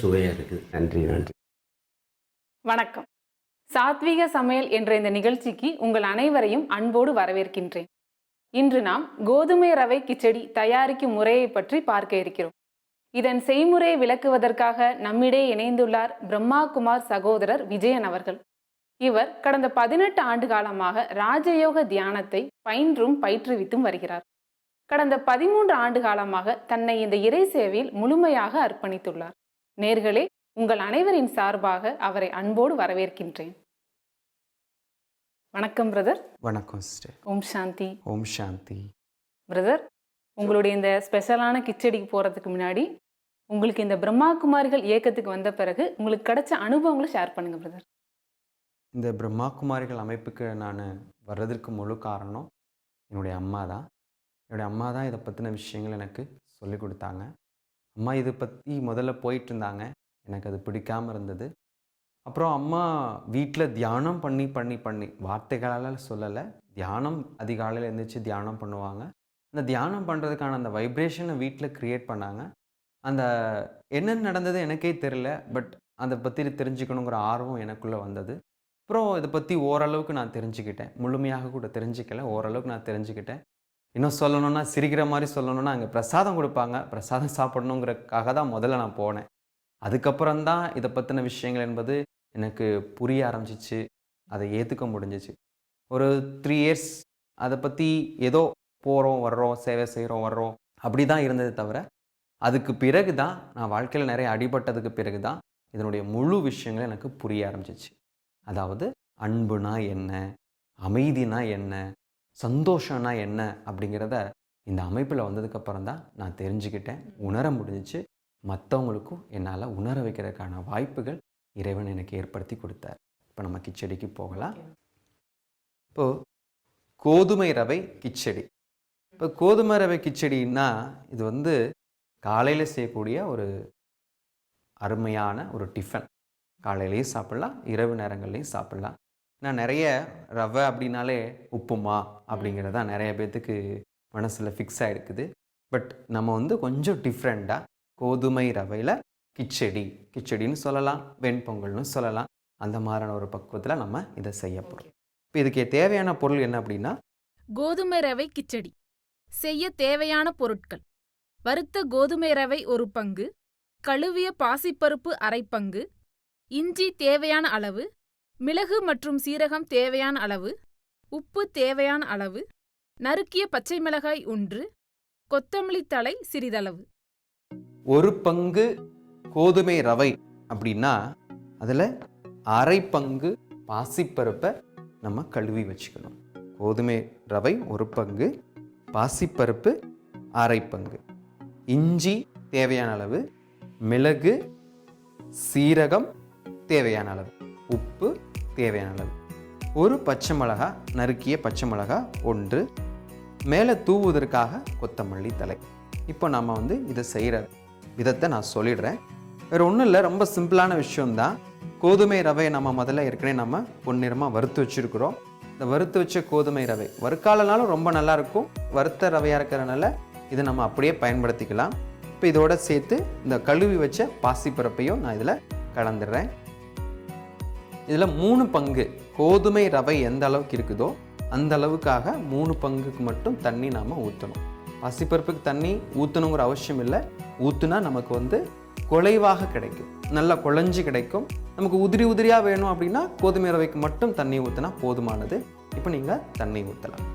சுவையாக இருக்குது. நன்றி நன்றி. வணக்கம். சாத்வீக சமையல் என்ற இந்த நிகழ்ச்சிக்கு உங்கள் அனைவரையும் அன்போடு வரவேற்கின்றேன். இன்று நாம் கோதுமை ரவை கிச்சடி தயாரிக்கும் முறையை பற்றி பார்க்க இருக்கிறோம். இதன் செய்முறையை விளக்குவதற்காக நம்மிடையே இணைந்துள்ளார் பிரம்மா குமார் சகோதரர் விஜயன் அவர்கள். இவர் கடந்த பதினெட்டு ஆண்டு காலமாக ராஜயோக தியானத்தை பயின்றும் பயிற்றுவித்தும் வருகிறார். கடந்த பதிமூன்று ஆண்டு காலமாக தன்னை இந்த இறை சேவையில் முழுமையாக அர்ப்பணித்துள்ளார். நேர்களே உங்கள் அனைவரின் சார்பாக அவரை அன்போடு வரவேற்கின்றேன். வணக்கம் பிரதர் வணக்கம் சிஸ்டர் ஓம் சாந்தி. ஓம் சாந்தி. பிரதர் உங்களுடைய இந்த ஸ்பெஷலான கிச்சடிக்கு போகிறதுக்கு முன்னாடி உங்களுக்கு இந்த பிரம்மா குமாரிகள் இயக்கத்துக்கு வந்த பிறகு உங்களுக்கு கிடைச்ச அனுபவங்களை ஷேர் பண்ணுங்க பிரதர் இந்த பிரம்மா குமாரிகள் அமைப்புக்கு நான் வர்றதற்கு முழு காரணம் என்னுடைய அம்மா தான் என்னுடைய அம்மா தான் இதை பற்றின விஷயங்கள் எனக்கு சொல்லிக் கொடுத்தாங்க. அம்மா இதை பற்றி முதல்ல போயிட்டு இருந்தாங்க எனக்கு அது பிடிக்காமல் இருந்தது. அப்புறம் அம்மா வீட்டில் தியானம் பண்ணி பண்ணி பண்ணி வார்த்தைகளால் சொல்லலை. தியானம் அதிகாலையில் எழுந்திரிச்சு தியானம் பண்ணுவாங்க. அந்த தியானம் பண்ணுறதுக்கான அந்த வைப்ரேஷனை வீட்டில் க்ரியேட் பண்ணாங்க. அந்த என்ன நடந்தது எனக்கே தெரில பட் அதை பற்றி தெரிஞ்சுக்கணுங்கிற ஆர்வம் எனக்குள்ளே வந்தது. அப்புறம் இதை பற்றி ஓரளவுக்கு நான் தெரிஞ்சுக்கிட்டேன். முழுமையாக கூட தெரிஞ்சுக்கல ஓரளவுக்கு நான் தெரிஞ்சுக்கிட்டேன். இன்னும் சொல்லணும்னா சிரிக்கிற மாதிரி சொல்லணும்னா அங்கே பிரசாதம் கொடுப்பாங்க. பிரசாதம் சாப்பிடணுங்கிறக்காக தான் முதல்ல நான் போனேன். அதுக்கப்புறம் தான் இதை பற்றின விஷயங்கள் என்பது எனக்கு புரிய ஆரம்பிச்சிச்சு. அதை ஏற்றுக்க முடிஞ்சிச்சு. ஒரு த்ரீ இயர்ஸ் அதை பற்றி ஏதோ போகிறோம் வர்றோம் சேவை செய்கிறோம் வர்றோம். அப்படி தான் இருந்தது தவிர அதுக்கு பிறகு தான் நான் வாழ்க்கையில் நிறைய அடிபட்டதுக்கு பிறகு தான் இதனுடைய முழு விஷயங்கள் எனக்கு புரிய ஆரம்பிச்சிச்சு. அதாவது அன்புனா என்ன? அமைதினா என்ன? சந்தோஷம்னா என்ன அப்படிங்கிறத இந்த அமைப்பில் வந்ததுக்கப்புறம் தான் நான் தெரிஞ்சுக்கிட்டேன். உணர முடிஞ்சிச்சு. மற்றவங்களுக்கும் என்னால் உணர வைக்கிறதுக்கான வாய்ப்புகள் இறைவன் எனக்கு ஏற்படுத்தி கொடுத்தார். இப்போ நம்ம கிச்சடிக்கு போகலாம். இப்போது கோதுமை ரவை கிச்சடி. இப்போ கோதுமை ரவை கிச்சடின்னா இது வந்து காலையில் செய்யக்கூடிய ஒரு அருமையான ஒரு டிஃபன். காலையிலையும் சாப்பிட்லாம் இரவு நேரங்கள்லையும் சாப்பிட்லாம். நான் நிறைய ரவை அப்படின்னாலே உப்புமா அப்படிங்கிறது தான் நிறைய பேர்த்துக்கு மனசில் ஃபிக்ஸ் ஆகிருக்குது பட் நம்ம வந்து கொஞ்சம் டிஃப்ரெண்ட்டாக கோதுமை ரவையில் கிச்சடி கிச்சடின்னு சொல்லலாம் வெண்பொங்கல்னு சொல்லலாம். அந்த மாதிரியான ஒரு பக்குவத்தில் நம்ம இதை செய்ய போகிறோம் இப்போ இதுக்கு தேவையான பொருள் என்ன அப்படின்னா? கோதுமை ரவை கிச்சடி. செய்ய தேவையான பொருட்கள். வறுத்த கோதுமை ரவை ஒரு பங்கு கழுவிய பாசிப்பருப்பு அரை பங்கு இஞ்சி தேவையான அளவு மிளகு மற்றும் சீரகம் தேவையான அளவு உப்பு தேவையான அளவு நறுக்கிய பச்சை மிளகாய் ஒன்று கொத்தமல்லி தழை சிறிதளவு. ஒரு பங்கு கோதுமை ரவை அப்படின்னா அதில் அரை பங்கு பாசிப்பருப்பை நம்ம கழுவி வச்சுக்கணும். கோதுமை ரவை ஒரு பங்கு பாசிப்பருப்பு அரை பங்கு. இஞ்சி தேவையான அளவு மிளகு சீரகம் தேவையான அளவு. உப்பு தேவையான அளவு ஒரு பச்சை மிளகா நறுக்கிய பச்சை மிளகா ஒன்று. மேலே தூவுவதற்காக கொத்தமல்லி தலை இப்போ நம்ம வந்து இதை செய்கிற விதத்தை நான் சொல்லிடுறேன். வேறு ஒன்றும் இல்லை ரொம்ப சிம்பிளான விஷயம்தான். கோதுமை ரவையை நம்ம முதல்ல ஏற்கனவே நம்ம பொன்னிறமாக வறுத்து வச்சுருக்குறோம். இந்த வறுத்து வச்ச கோதுமை ரவை வறுக்காலனாலும் ரொம்ப நல்லா இருக்கும். வறுத்த ரவையாக இருக்கிறனால இதை நம்ம அப்படியே பயன்படுத்திக்கலாம். இப்போ இதோட சேர்த்து இந்த கழுவி வச்ச பாசிப்பரப்பையும் நான் இதில் கலந்துடுறேன். இதில் மூணு பங்கு கோதுமை ரவை எந்த அளவுக்கு இருக்குதோ அந்த அளவுக்காக மூணு பங்குக்கு மட்டும் தண்ணி நாம் ஊற்றணும் பசிப்பருப்புக்கு தண்ணி ஊற்றணுங்கிற அவசியம் இல்லை. ஊற்றுனா நமக்கு வந்து குலைவாக கிடைக்கும். நல்லா குழஞ்சி கிடைக்கும். நமக்கு உதிரி உதிரியாக வேணும் அப்படின்னா கோதுமை ரவைக்கு மட்டும் தண்ணி ஊற்றினா போதுமானது. இப்போ நீங்கள் தண்ணி ஊற்றலாம்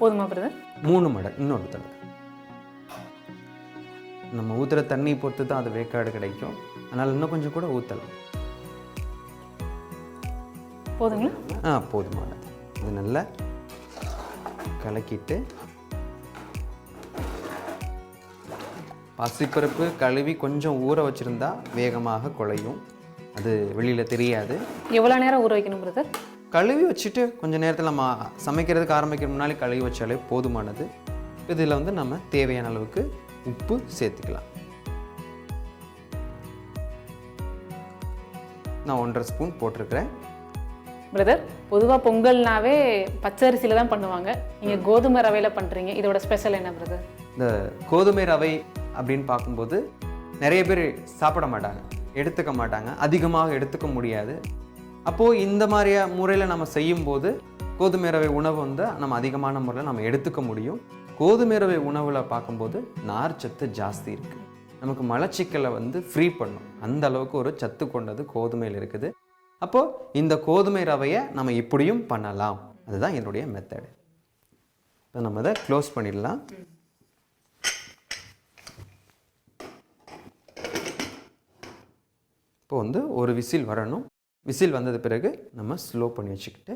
போதுமா பிரதர் மூணு மடங்கு இன்னொரு தடவை. நம்ம ஊற்றுற தண்ணி பொறுத்து தான் அது வேக்காடு கிடைக்கும். அதனால் இன்னும் கொஞ்சம் கூட ஊற்றலாம் போதுங்களா? ஆ போதுமானது இது நல்லா கலக்கிட்டு பாசிப்பருப்பு கழுவி கொஞ்சம் ஊற வச்சுருந்தா வேகமாக குழையும். அது வெளியில் தெரியாது. எவ்வளோ நேரம் ஊற வைக்கணும் பிரதர் கழுவி வச்சுட்டு கொஞ்சம் நேரத்தில் நம்ம சமைக்கிறதுக்கு ஆரம்பிக்கிற முன்னாடி கழுவி வச்சாலே போதுமானது. இதில் வந்து நம்ம தேவையான அளவுக்கு உப்பு சேர்த்துக்கலாம். நான் ஒன்றரை ஸ்பூன் போட்டிருக்கிறேன். பிரதர் பொதுவாக பொங்கல்னாவே பச்சரிசியில் தான் பண்ணுவாங்க. நீங்கள் கோதுமை ரவையில் பண்ணுறீங்க இதோட ஸ்பெஷல் என்ன பிரதர் இந்த கோதுமை ரவை அப்படின்னு பார்க்கும்போது நிறைய பேர் சாப்பிட மாட்டாங்க எடுத்துக்க மாட்டாங்க அதிகமாக எடுத்துக்க முடியாது. அப்போது இந்த மாதிரியா முறையில் நம்ம செய்யும்போது கோதுமை ரவை உணவு வந்து நம்ம அதிகமான முறையில் நம்ம எடுத்துக்க முடியும். கோதுமை ரவை உணவில் பார்க்கும்போது நார்ச்சத்து ஜாஸ்தி இருக்குது நமக்கு மலச்சிக்கலை வந்து ஃப்ரீ பண்ணும். அந்த அளவுக்கு ஒரு சத்து கொண்டது கோதுமையில் இருக்குது. அப்போது இந்த கோதுமை ரவையை நம்ம இப்படியும் பண்ணலாம். அதுதான் என்னுடைய மெத்தடு இப்போ நம்ம இதை க்ளோஸ் பண்ணிடலாம். இப்போ வந்து ஒரு விசில் வரணும். விசில் வந்தது பிறகு நம்ம ஸ்லோ பண்ணி வச்சுக்கிட்டு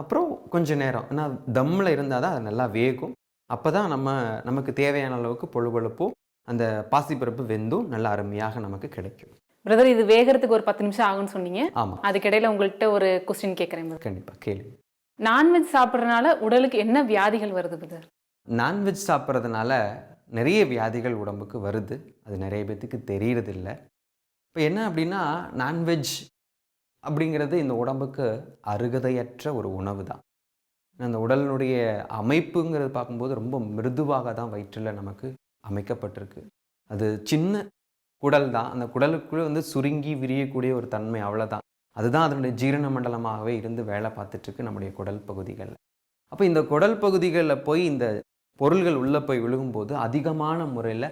அப்புறம் கொஞ்ச நேரம் ஏன்னா தம்மில் இருந்தால் தான் அது நல்லா வேகும். அப்போ தான் நம்ம நமக்கு தேவையான அளவுக்கு பொழுபொழுப்பும் அந்த பாசிப்பருப்பு வெந்தும் நல்லா அருமையாக நமக்கு கிடைக்கும். பிரதர் இது வேகிறதுக்கு ஒரு பத்து நிமிஷம் ஆகும்னு சொன்னீங்க. ஆமாம் அதுக்கிடையில உங்கள்கிட்ட ஒரு கொஸ்டின் கேட்குறேன் கண்டிப்பாக கேள்வி நான்வெஜ் சாப்பிட்றதுனால உடலுக்கு என்ன வியாதிகள் வருது பிரதர் நான்வெஜ் சாப்பிட்றதுனால நிறைய வியாதிகள் உடம்புக்கு வருது. அது நிறைய பேர்த்துக்கு தெரியறதில்ல. இப்போ என்ன அப்படின்னா நான்வெஜ் அப்படிங்கிறது இந்த உடம்புக்கு அருகதையற்ற ஒரு உணவு தான் அந்த உடலினுடைய அமைப்புங்கிறது பார்க்கும்போது ரொம்ப மிருதுவாக தான் வயிற்றில் நமக்கு அமைக்கப்பட்டிருக்கு. அது சின்ன குடல் தான். அந்த குடலுக்குள்ளே வந்து சுருங்கி விரியக்கூடிய ஒரு தன்மை அவ்வளோதான் அதுதான் அதனுடைய ஜீரண மண்டலமாகவே இருந்து வேலை பார்த்துட்ருக்கு நம்முடைய குடல் பகுதிகளில். அப்போ இந்த குடல் பகுதிகளில் போய் இந்த பொருள்கள் உள்ளே போய் விழுகும்போது அதிகமான முறையில்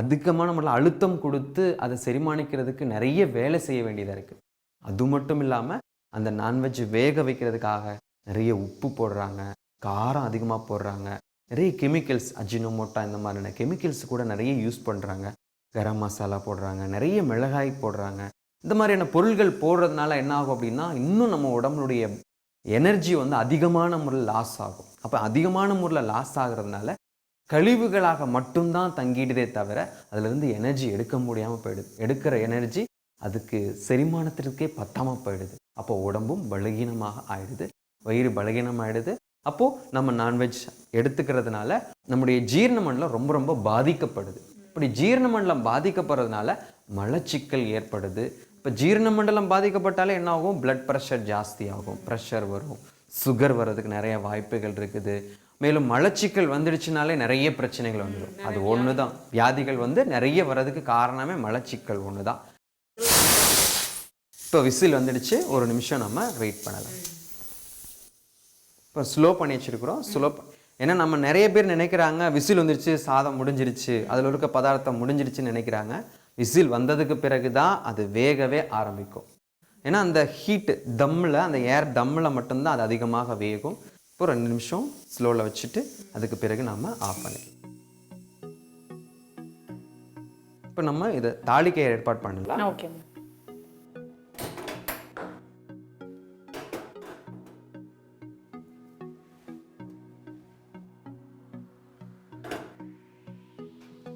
அதிகமான முறையில் அழுத்தம் கொடுத்து அதை செரிமானிக்கிறதுக்கு நிறைய வேலை செய்ய வேண்டியதாக இருக்குது அது மட்டும் இல்லாமல் அந்த நான்வெஜ் வேக வைக்கிறதுக்காக நிறைய உப்பு போடுறாங்க காரம் அதிகமாக போடுறாங்க. நிறைய கெமிக்கல்ஸ் அஜினோமோட்டா இந்த மாதிரியான கெமிக்கல்ஸ் கூட நிறைய யூஸ் பண்ணுறாங்க கரம் மசாலா போடுறாங்க நிறைய மிளகாய் போடுறாங்க. இந்த மாதிரியான பொருள்கள் போடுறதுனால என்ன ஆகும் அப்படின்னா இன்னும் நம்ம உடம்புடைய எனர்ஜி வந்து அதிகமான முறையில் லாஸ் ஆகும். அப்போ அதிகமான முறையில் லாஸ் ஆகிறதுனால கழிவுகளாக மட்டும்தான் தங்கிடுதே தவிர அதுலேருந்து எனர்ஜி எடுக்க முடியாமல் போயிடுது. எடுக்கிற எனர்ஜி அதுக்கு செரிமானத்திற்கே பத்தாமல் போயிடுது. அப்போ உடம்பும் பலகீனமாக ஆயிடுது. வயிறு பலகீனம் ஆயிடுது அப்போது நம்ம நான்வெஜ் எடுத்துக்கிறதுனால நம்முடைய ஜீரண மண்டலம் ரொம்ப ரொம்ப பாதிக்கப்படுது. இப்படி ஜீரண மண்டலம் பாதிக்கப்படுறதுனால மலச்சிக்கல் ஏற்படுது. இப்போ ஜீரண மண்டலம் பாதிக்கப்பட்டாலே என்ன ஆகும் பிளட் ப்ரெஷர் ஜாஸ்தி ஆகும் ப்ரெஷர் வரும். சுகர் வர்றதுக்கு நிறைய வாய்ப்புகள் இருக்குது. மேலும் மலச்சிக்கல் வந்துடுச்சுனாலே நிறைய பிரச்சனைகள் வந்துடும். அது ஒன்று தான் வியாதிகள் வந்து நிறைய வர்றதுக்கு காரணமே மலச்சிக்கல் ஒன்று தான் இப்போ விசில் வந்துடுச்சு ஒரு நிமிஷம் நம்ம வெயிட் பண்ணலாம். இப்போ ஸ்லோ பண்ணி வச்சுருக்குறோம் ஸ்லோ ஏன்னா நம்ம நிறைய பேர் நினைக்கிறாங்க விசில் வந்துடுச்சு சாதம் முடிஞ்சிருச்சு அதில் இருக்க பதார்த்தம் முடிஞ்சிருச்சுன்னு நினைக்கிறாங்க. விசில் வந்ததுக்கு பிறகு தான் அது வேகவே ஆரம்பிக்கும். ஏன்னா அந்த ஹீட்டு தம்மில் அந்த ஏர் தம்மில் மட்டும்தான் அது அதிகமாக வேகும். இப்போ ரெண்டு நிமிஷம் ஸ்லோவில் வச்சுட்டு அதுக்கு பிறகு நம்ம ஆஃப் பண்ணிக்கலாம். இப்போ நம்ம இதை தாளிக்கை ஏற்பாடு பண்ணலாம். ஓகே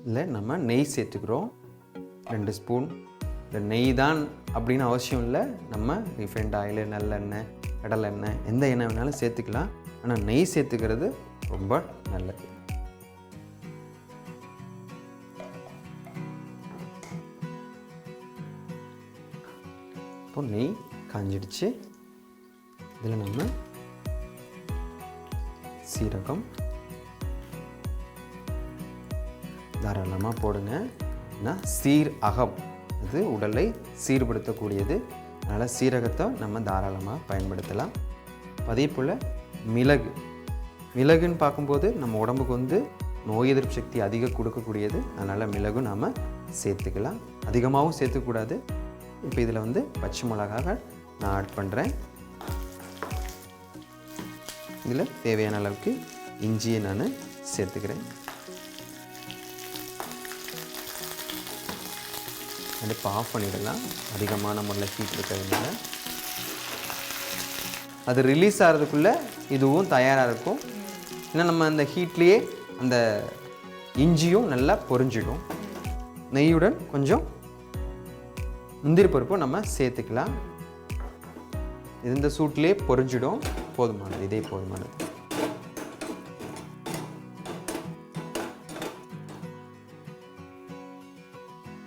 இல்லை நம்ம நெய் சேர்த்துக்கிறோம். ரெண்டு ஸ்பூன். இந்த நெய் தான் அப்படின்னு அவசியம் இல்லை. நம்ம ரிஃபைண்ட் ஆயில் நல்லெண்ணெய் கடலெண்ணெய் எந்த எண்ணெய் வேணாலும் சேர்த்துக்கலாம். ஆனால் நெய் சேர்த்துக்கிறது ரொம்ப நல்லது. இப்போ நெய் காஞ்சிடுச்சு. இதில் நம்ம சீரகம் தாராளமாக போடுங்க. ஏன்னா சீர் அகம் இது உடலை சீர்படுத்தக்கூடியது. அதனால் சீரகத்தை நம்ம தாராளமாக பயன்படுத்தலாம். அதே போல் மிளகு. மிளகுன்னு பார்க்கும்போது நம்ம உடம்புக்கு வந்து நோய் எதிர்ப்பு சக்தி அதிகம் கொடுக்கக்கூடியது. அதனால் மிளகும் நாம் சேர்த்துக்கலாம். அதிகமாகவும் சேர்த்துக்கூடாது. இப்போ இதில் வந்து பச்சை மிளகாக நான் ஆட் பண்ணுறேன் இதில் தேவையான அளவுக்கு இஞ்சியை நான் சேர்த்துக்கிறேன். அடுப்பு ஆஃப் பண்ணிடலாம். அதிகமான முறையில் ஹீட் இருக்கிறதுனால அது ரிலீஸ் ஆகிறதுக்குள்ளே இதுவும் தயாராக இருக்கும். ஏன்னா நம்ம அந்த ஹீட்லேயே அந்த இஞ்சியும் நல்லா பொறிஞ்சிடும் நெய்யுடன் கொஞ்சம் முந்திரி பருப்பும் நம்ம சேர்த்துக்கலாம். இது இந்த சூட்லேயே பொரிஞ்சிடும். போதுமானது இதே போதுமானது.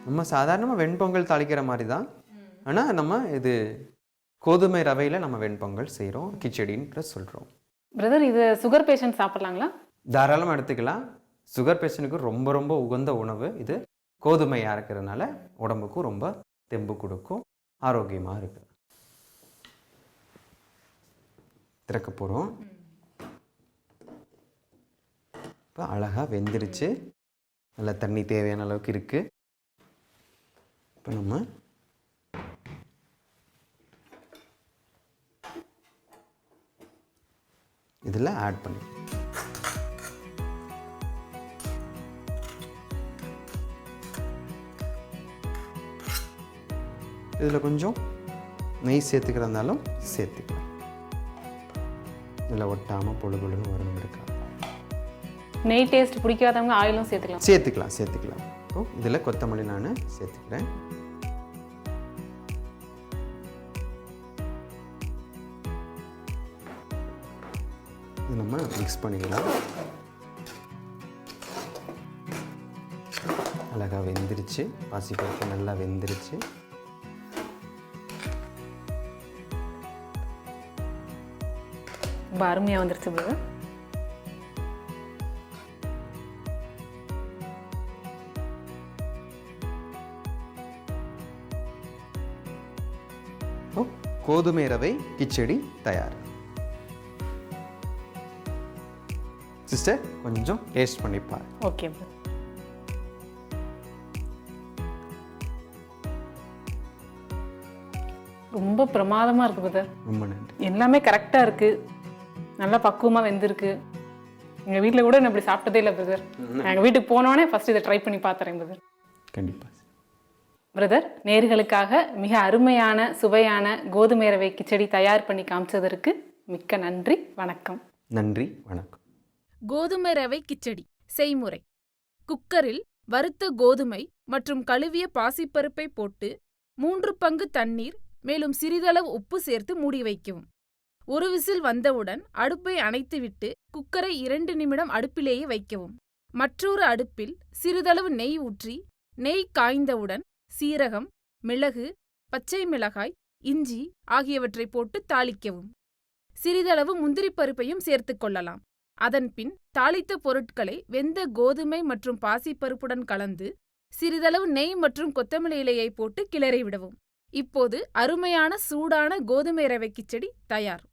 நம்ம சாதாரணமாக வெண்பொங்கல் தாளிக்கிற மாதிரி தான் ஆனால் நம்ம இது கோதுமை ரவையில் நம்ம வெண்பொங்கல் செய்கிறோம் கிச்சடின்ற சொல்கிறோம் பிரதர் இது சுகர் பேஷண்ட் சாப்பிட்லாங்களா? தாராளமாக எடுத்துக்கலாம். சுகர் பேஷண்ட்டுக்கு ரொம்ப ரொம்ப உகந்த உணவு. இது கோதுமையாக இருக்கிறதுனால உடம்புக்கும் ரொம்ப தெம்பு கொடுக்கும் ஆரோக்கியமாக இருக்கு. திறக்க போகிறோம் இப்போ அழகாக வெந்துருச்சு. நல்லா தண்ணி தேவையான அளவுக்கு இருக்குது இப்போ நம்ம இதில் ஆட் பண்ணி இதில் கொஞ்சம் நெய் சேர்த்துக்கிறதாலும் சேர்த்துக்கலாம். இதில் ஒட்டாமல் பொழு பொழுன்னு வரணும் இருக்கா? நெய் டேஸ்ட் பிடிக்காதவங்க ஆயிலும் சேர்த்துக்கலாம். சேர்த்துக்கலாம் சேர்த்துக்கலாம். இப்போ இதில் கொத்தமல்லி நான் சேர்த்துக்கிறேன். இது நம்ம மிக்ஸ் பண்ணிக்கலாம். அழகாக வெந்துருச்சு. பாசிப்பருப்பு நல்லா வெந்துருச்சு. ரொம்ப அருமையாக வந்துருச்சு கோதுமை ரவை கிச்சடி தயார். சிஸ்டர் கொஞ்சம் டேஸ்ட் பண்ணி பாரு ஓகே ரொம்ப பிரமாதமாக இருக்கு பிரதர் ரொம்ப நன்றி. எல்லாமே கரெக்டாக இருக்குது நல்லா பக்குவமாக வெந்திருக்கு. எங்கள் வீட்டில் கூட நான் இப்படி சாப்பிட்டதே இல்லை பிரதர் எங்கள் வீட்டுக்கு போனோடனே ஃபஸ்ட் இதை ட்ரை பண்ணி பார்த்துறேன் பிரதர் கண்டிப்பாக பிரதர் நேர்களுக்காக மிக அருமையான சுவையான கோதுமை ரவை கிச்சடி தயார் பண்ணி காமிச்சதற்கு மிக்க நன்றி வணக்கம். நன்றி வணக்கம். கோதுமை ரவை கிச்சடி செய்முறை. குக்கரில் வறுத்த கோதுமை மற்றும் கழுவிய பாசிப்பருப்பை போட்டு மூன்று பங்கு தண்ணீர் மேலும் சிறிதளவு உப்பு சேர்த்து மூடி வைக்கவும். ஒரு விசில் வந்தவுடன் அடுப்பை அணைத்துவிட்டு குக்கரை இரண்டு நிமிடம் அடுப்பிலேயே வைக்கவும். மற்றொரு அடுப்பில் சிறிதளவு நெய் ஊற்றி நெய் காய்ந்தவுடன் சீரகம் மிளகு பச்சை மிளகாய் இஞ்சி ஆகியவற்றை போட்டு தாளிக்கவும். சிறிதளவு முந்திரிப் பருப்பையும் சேர்த்துக் கொள்ளலாம். அதன்பின் தாளித்த பொருட்களை வெந்த கோதுமை மற்றும் பாசிப்பருப்புடன் கலந்து சிறிதளவு நெய் மற்றும் கொத்தமல்லி இலையை போட்டு கிளறி விடவும். இப்போது அருமையான சூடான கோதுமை ரவை கிச்சடி தயார்.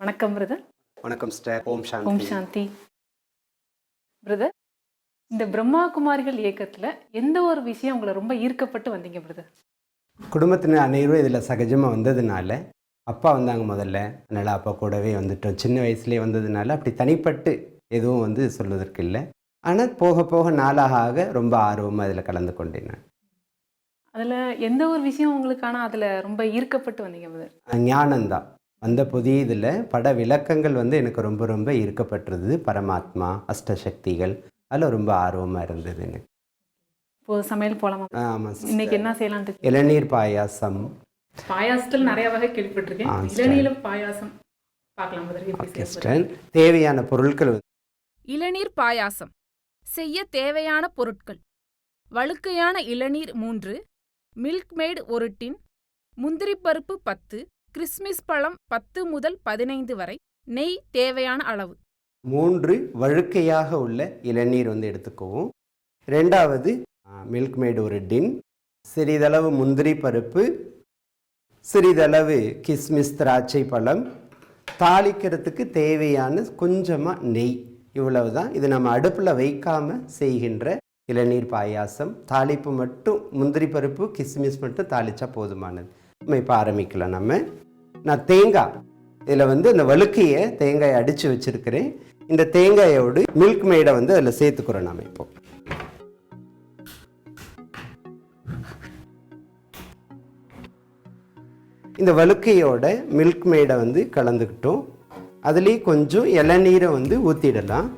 வணக்கம் பிரதர் வணக்கம் சிஸ்டர் ஓம் ஓம் சாந்தி. சாந்தி பிரதர் இந்த பிரம்மா குமாரிகள் இயக்கத்தில் எந்த ஒரு விஷயம் உங்களை ரொம்ப ஈர்க்கப்பட்டு வந்தீங்க பிரதர் குடும்பத்தினர் அனைவரும் இதில் சகஜமாக வந்ததுனால அப்பா வந்தாங்க முதல்ல. அதனால் அப்பா கூடவே வந்துட்டோம். சின்ன வயசுலேயே வந்ததுனால அப்படி தனிப்பட்டு எதுவும் வந்து சொல்வதற்கு இல்லை. ஆனால் போக போக நாளாக ஆக ரொம்ப ஆர்வமாக அதில் கலந்து கொண்டேன். நான் அதில் எந்த ஒரு விஷயம் உங்களுக்கான அதில் ரொம்ப ஈர்க்கப்பட்டு வந்தீங்க பிரதர் வந்த புதிய இதில் பட விளக்கங்கள் வந்து எனக்கு ரொம்ப ரொம்ப ஈர்க்கப்பட்டிருந்தது பரமாத்மா அஷ்டசக்திகள். அதில் ரொம்ப ஆர்வமாக இருந்தது எனக்கு இப்போ சமையல் போலாமா? ஆமாம் இன்னைக்கு என்ன செய்யலான்ட்டு இளநீர் பாயாசம். பாயாசத்தில் நிறைய வகை கேள்விப்பட்டிருக்கேன். இளநீல பாயாசம் பார்க்கலாம் தேவையான பொருட்கள் இளநீர் பாயாசம். செய்ய தேவையான பொருட்கள். வழுக்கையான இளநீர் மூன்று மில்க் மேட் ஒரு டின் முந்திரிப் பருப்பு பத்து கிறிஸ்மிஸ் பழம் பத்து முதல் பதினைந்து வரை நெய் தேவையான அளவு. மூன்று வழுக்கையாக உள்ள இளநீர் வந்து எடுத்துக்குவோம். ரெண்டாவது மில்க் மேடு ஒரு டின். சிறிதளவு முந்திரி பருப்பு. சிறிதளவு கிஸ்மிஸ் திராட்சை பழம். தாளிக்கிறதுக்கு தேவையான கொஞ்சமாக நெய். இவ்வளவு தான் இது நம்ம அடுப்பில் வைக்காமல் செய்கின்ற இளநீர் பாயாசம். தாளிப்பு மட்டும் முந்திரி பருப்பு கிஸ்மிஸ் மட்டும் தாளித்தா போதுமானது. நம்ம இப்போ ஆரம்பிக்கலாம் நம்ம. நான் தேங்காய். இதில் வந்து அந்த வழுக்கையை தேங்காயை அடித்து வச்சுருக்கிறேன். இந்த தேங்காயோடு மில்க் மேடை வந்து அதில் சேர்த்துக்கிறோம் நாம் இப்போ. இந்த வழுக்கையோட மில்க் மேடை வந்து கலந்துக்கிட்டோம். அதுலேயும் கொஞ்சம் இளநீரை வந்து ஊற்றிடலாம்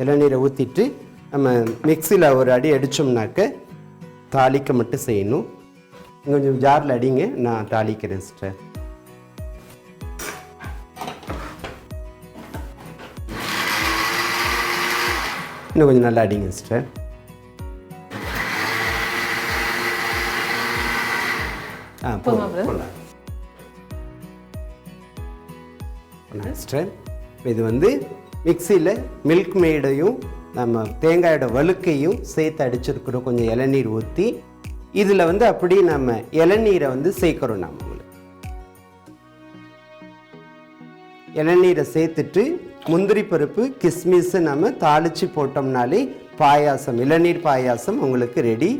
இளநீரை ஊற்றிட்டு நம்ம மிக்சியில் ஒரு அடி அடித்தோம்னாக்க தாளிக்க மட்டும் செய்யணும். கொஞ்சம் ஜாரில் அடிங்க நான் தாளிக்கிறேன் சிஸ்டர் இன்னும் கொஞ்சம் நல்லா அடிங்க சிஸ்டர் ஆ. போடலாம் சிஸ்டர் இது வந்து மிக்சியில் மில்க் மேடையும் நம்ம தேங்காயோட வழுக்கையும் சேர்த்து அடிச்சிருக்கிறோம். கொஞ்சம் இளநீர் ஊற்றி இதில் வந்து அப்படியே நம்ம இளநீரை வந்து சேர்க்குறோம் நம்ம இளநீரை சேர்த்துட்டு முந்திரி பருப்பு கிஸ்மிஸ் நம்ம தாளித்து போட்டோம்னாலே பாயாசம் இளநீர் பாயாசம் உங்களுக்கு ரெடி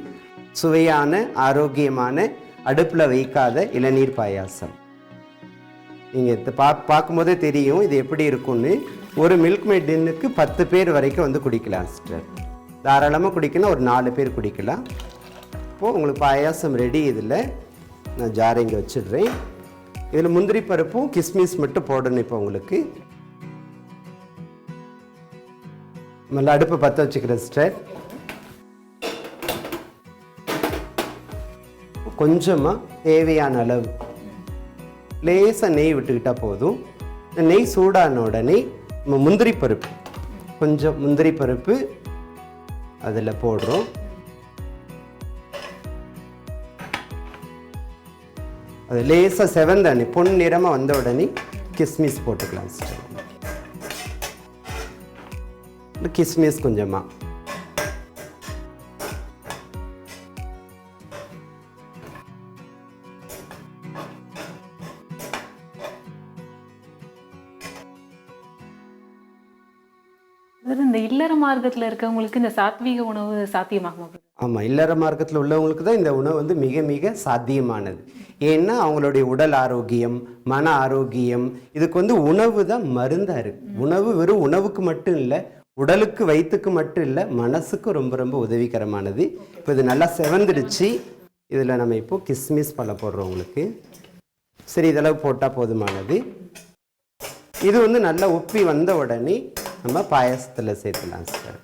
சுவையான ஆரோக்கியமான அடுப்பில் வைக்காத இளநீர் பாயாசம். நீங்கள் இதை பா பார்க்கும்போதே தெரியும் இது எப்படி இருக்கும்னு. ஒரு மில்க் மேட் டின்னுக்கு பத்து பேர் வரைக்கும் வந்து குடிக்கலாம் சிஸ்டர் தாராளமாக குடிக்கணும் ஒரு நாலு பேர் குடிக்கலாம். இப்போது உங்களுக்கு பாயாசம் ரெடி இதில் நான் ஜாரை இங்கே வச்சிடுறேன். இதில் முந்திரி பருப்பும் கிஸ்மிஸ் மட்டும் போடணும் இப்போ உங்களுக்கு. நல்லா அடுப்பு பற்ற வச்சுக்கிறேன் சிஸ்டர் கொஞ்சமாக தேவையான அளவு. லேசாக நெய் விட்டுக்கிட்டால் போதும். நெய் சூடான உடனே முந்திரி பருப்பு. கொஞ்சம் முந்திரி பருப்பு அதில் போடுறோம். அது லேசாக செவந்தண்ணி பொன் நிறமாக வந்த உடனே கிஸ்மிஸ் போட்டுக்கலாம் சிஸ்டர் கிஸ்மிஸ் கொஞ்சமாக மார்க்கத்தில் இருக்கவங்களுக்கு இந்த சாத்வீக உணவு சாத்தியமாகும்? ஆமாம் இல்லற மார்க்கத்தில் உள்ளவங்களுக்கு தான் இந்த உணவு வந்து மிக மிக சாத்தியமானது. ஏன்னா அவங்களுடைய உடல் ஆரோக்கியம் மன ஆரோக்கியம் இதுக்கு வந்து உணவு தான் மருந்தாக இருக்குது உணவு வெறும் உணவுக்கு மட்டும் இல்லை உடலுக்கு வயிற்றுக்கு மட்டும் இல்லை மனசுக்கும் ரொம்ப ரொம்ப உதவிகரமானது. இப்போ இது நல்லா செவந்துடுச்சு. இதில் நம்ம இப்போ கிஸ்மிஸ் பழம் போடுறோம் உங்களுக்கு. சரி இதளவு போட்டால் போதுமானது. இது வந்து நல்லா உப்பி வந்த உடனே நம்ம பாயாசத்தில் சேர்த்துலாம் சார்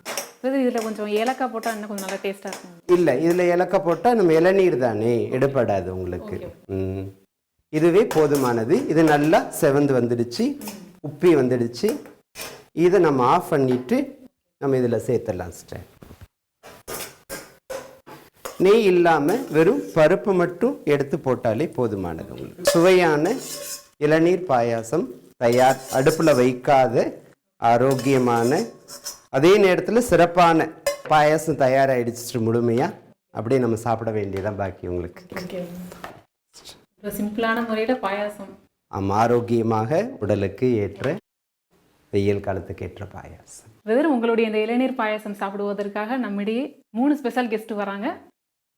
இதுல கொஞ்சம் ஏலக்காய் போட்டா இன்னும் கொஞ்சம் நல்லா டேஸ்டா இருக்கும். இல்லை இதில் இலக்க போட்டால் நம்ம இளநீர் தானே எடுப்படாது உங்களுக்கு. ம். இதுவே போதுமானது. இது நல்லா செவந்து வந்துடுச்சு உப்பி வந்துடுச்சு. இதை நம்ம ஆஃப் பண்ணிட்டு நம்ம இதில் சேர்த்துடலாம் சிஸ்டர் நெய் இல்லாமல் வெறும் பருப்பு மட்டும் எடுத்து போட்டாலே போதுமானது உங்களுக்கு. சுவையான இளநீர் பாயாசம் தயார் அடுப்பில் வைக்காத ஆரோக்கியமான அதே நேரத்தில் சிறப்பான பாயாசம் தயாராகிடுச்சு முழுமையாக அப்படியே நம்ம சாப்பிட வேண்டியதான் பாக்கி உங்களுக்கு. சிம்பிளான முறையில பாயாசம். ஆம், ஆரோக்கியமாக உடலுக்கு ஏற்ற வெயில் காலத்துக்கு ஏற்ற பாயாசம். பிரதர் உங்களுடைய இந்த இளநீர் பாயாசம் சாப்பிடுவதற்காக நம்மிடையே மூணு ஸ்பெஷல் கெஸ்ட் வராங்க.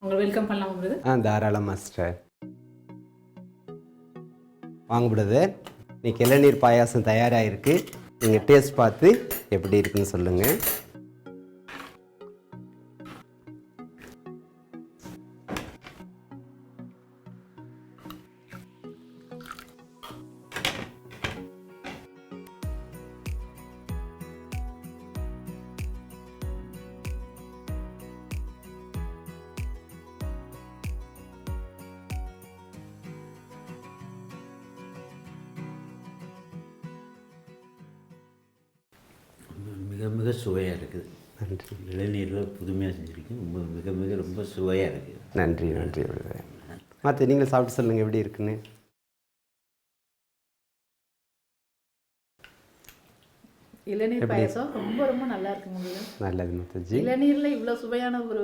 உங்களை வெல்கம் பண்ணலாம் பிரதர்? ஆ தாராளம் மாஸ்டர் வாங்க பிரதர். இன்னைக்கு இளநீர் பாயாசம் தயாராக இருக்கு நீங்கள் டேஸ்ட் பார்த்து எப்படி இருக்குன்னு சொல்லுங்கள் நன்றி நன்றி பிரதர் மற்ற நீங்கள் சாப்பிட்டு சொல்லுங்கள் எப்படி இருக்குன்னு. இளநீர் பாயசம் ரொம்ப ரொம்ப நல்லா இருக்குங்க நல்லது முத்தஜி. இளநீர்ல இவ்வளோ சுவையான ஒரு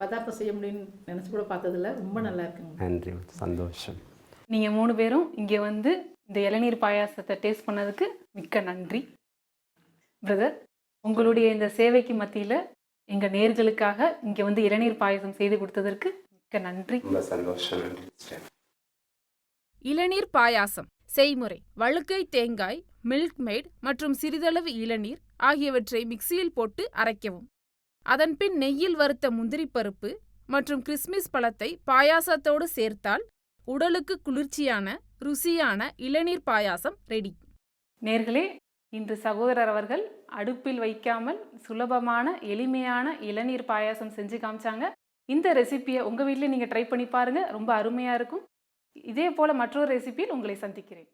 பதார்த்தம் செய்ய முடியும்னு நினச்சி கூட பார்த்ததில்ல. ரொம்ப நல்லா இருக்குங்க. நன்றி சந்தோஷம். நீங்கள் மூணு பேரும் இங்கே வந்து இந்த இளநீர் பாயாசத்தை டேஸ்ட் பண்ணதுக்கு மிக்க நன்றி. பிரதர் உங்களுடைய இந்த சேவைக்கு மத்தியில் எங்கள் நேர்களுக்காக இங்கே வந்து இளநீர் பாயாசம் செய்து கொடுத்ததற்கு மிக்க நன்றி. சந்தோஷம். இளநீர் பாயாசம் செய்முறை வழுக்கை தேங்காய் மில்க் மேட் மற்றும் சிறிதளவு இளநீர் ஆகியவற்றை மிக்சியில் போட்டு அரைக்கவும். அதன்பின் நெய்யில் வறுத்த முந்திரி பருப்பு மற்றும் கிறிஸ்மிஸ் பழத்தை பாயாசத்தோடு சேர்த்தால் உடலுக்கு குளிர்ச்சியான ருசியான இளநீர் பாயாசம் ரெடி. நேர்களே இன்று சகோதரர் அவர்கள் அடுப்பில் வைக்காமல் சுலபமான எளிமையான இளநீர் பாயாசம் செஞ்சு காமிச்சாங்க. இந்த ரெசிபியை உங்கள் வீட்டில் நீங்கள் ட்ரை பண்ணி பாருங்கள் ரொம்ப அருமையாக இருக்கும். இதே போல் மற்றொரு ரெசிபியில் உங்களை சந்திக்கிறேன்.